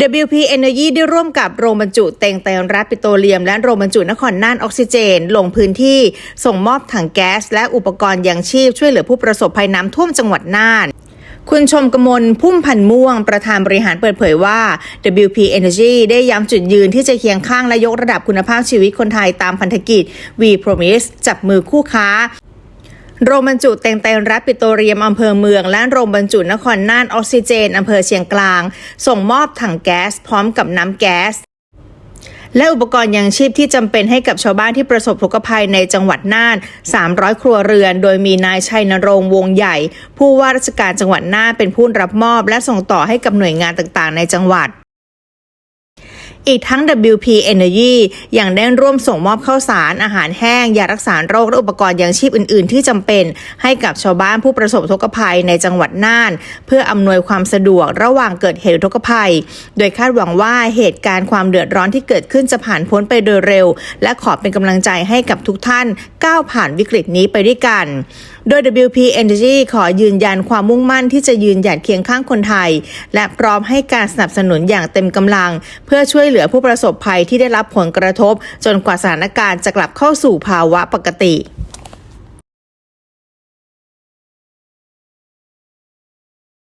WP Energy ได้ร่วมกับโรงบรรจุเตงไตรรัฐปิโตรเลียม และโรงบรรจุนครน่านออกซิเจน ลงพื้นที่ส่งมอบถังแก๊ส และอุปกรณ์ยังชีพช่วยเหลือผู้ประสบภัยน้ำท่วมจังหวัดน่านคุณชมกมลพุ่มพันม่วง ประธานบริหารเปิดเผยว่า WP Energy ได้ย้ำจุดยืนที่จะเคียงข้างและยกระดับคุณภาพชีวิตคนไทยตามพันธกิจ We Promise จับมือคู่ค้า โรงบรรจุเตงไตรรัฐปิโตรเลียมอำเภอเมือง และโรงบรรจุนครน่านออกซิเจนอำเภอเชียงกลาง ส่งมอบถังแก๊สพร้อมกับน้ำแก๊สและอุปกรณ์ยังชีพที่จำเป็นให้กับชาวบ้านที่ประสบทุกภัยในจังหวัดน่าน 300 ครัวเรือน โดยมีนายชัยนรงค์วงใหญ่ ผู้ว่าราชการจังหวัดน่านเป็นผู้รับมอบ และส่งต่อให้กับหน่วยงานต่างๆ ในจังหวัด อีกทั้ง WP Energy ยังได้ร่วมส่งมอบข้าวสารอาหารแห้งยารักษาโรคและอุปกรณ์ยังชีพอื่น ๆ ที่จำเป็น ให้กับชาวบ้านผู้ประสบอุทกภัยในจังหวัดน่าน เพื่ออำนวยความสะดวกระหว่างเกิดเหตุอุทกภัย โดยคาดหวังว่าเหตุการณ์ความเดือดร้อนที่เกิดขึ้นจะผ่านพ้นไปโดยเร็ว และขอเป็นกำลังใจให้กับทุกท่านก้าวผ่านวิกฤตนี้ไปด้วยกันโดย WP Energy ขอยืนยันความมุ่งมั่นที่จะยืนหยัดเคียงข้างคนไทย และพร้อมให้การสนับสนุนอย่างเต็มกำลัง เพื่อช่วยเหลือผู้ประสบภัยที่ได้รับผลกระทบ จนกว่าสถานการณ์จะกลับเข้าสู่ภาวะปกติ